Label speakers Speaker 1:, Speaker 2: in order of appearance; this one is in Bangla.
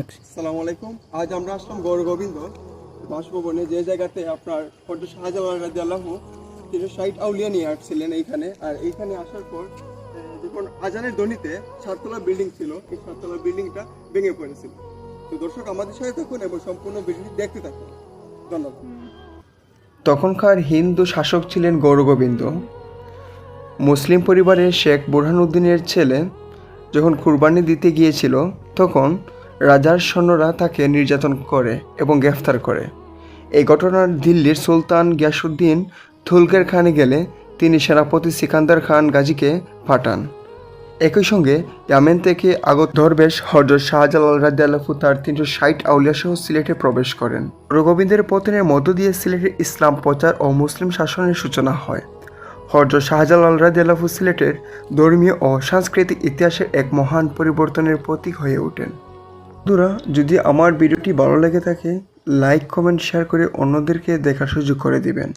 Speaker 1: আসসালামু আলাইকুম আজ আমরা আসলাম গৌর গোবিন্দ বাসভবনে। যে জায়গাতে আপনার ফটো শাহজালাল রাজি আল্লাহ তিনি আউলিয়া নিয়ে আসছিলেন এইখানে। আর এইখানে আসার পর যখন আজানের দনিতে সাততলা বিল্ডিং ছিল এই সাততলা বিল্ডিংটা ভেঙে পড়েছিল। তো দর্শক আমাদের সাথে থাকুন এবং সম্পূর্ণ ভিডিওটি দেখতে থাকুন। ধন্যবাদ।
Speaker 2: তখনকার হিন্দু শাসক ছিলেন গৌরগোবিন্দ মুসলিম পরিবারের শেখ বুরহানুদ্দিনের ছেলে যখন কুরবানি দিতে গিয়েছিল তখন রাজার সৈন্যরা তাকে নির্যাতন করে এবং গ্রেফতার করে। এই ঘটনার দিল্লির সুলতান গিয়াসুদ্দিন থুলকের খানে গেলে তিনি সেনাপতি সিকান্দার খান গাজীকে পাঠান। একই সঙ্গে ইয়ামেন থেকে আগত দরবেশ হজরত শাহজালাল রাজ্লাফু তার তিনশো ষাট আউলিয়াসহ সিলেটে প্রবেশ করেন। রঘুবিন্দের পতনের মধ্য দিয়ে সিলেটের ইসলাম প্রচার ও মুসলিম শাসনের সূচনা হয়। হজরত শাহজালাল রাজ্লাফু সিলেটের ধর্মীয় ও সাংস্কৃতিক ইতিহাসের এক মহান পরিবর্তনের প্রতীক হয়ে ওঠেন। বন্ধুরা, যদি আমার ভিডিওটি ভালো লেগে থাকে লাইক কমেন্ট শেয়ার করে অন্যদেরকে দেখার সুযোগ করে দিবেন।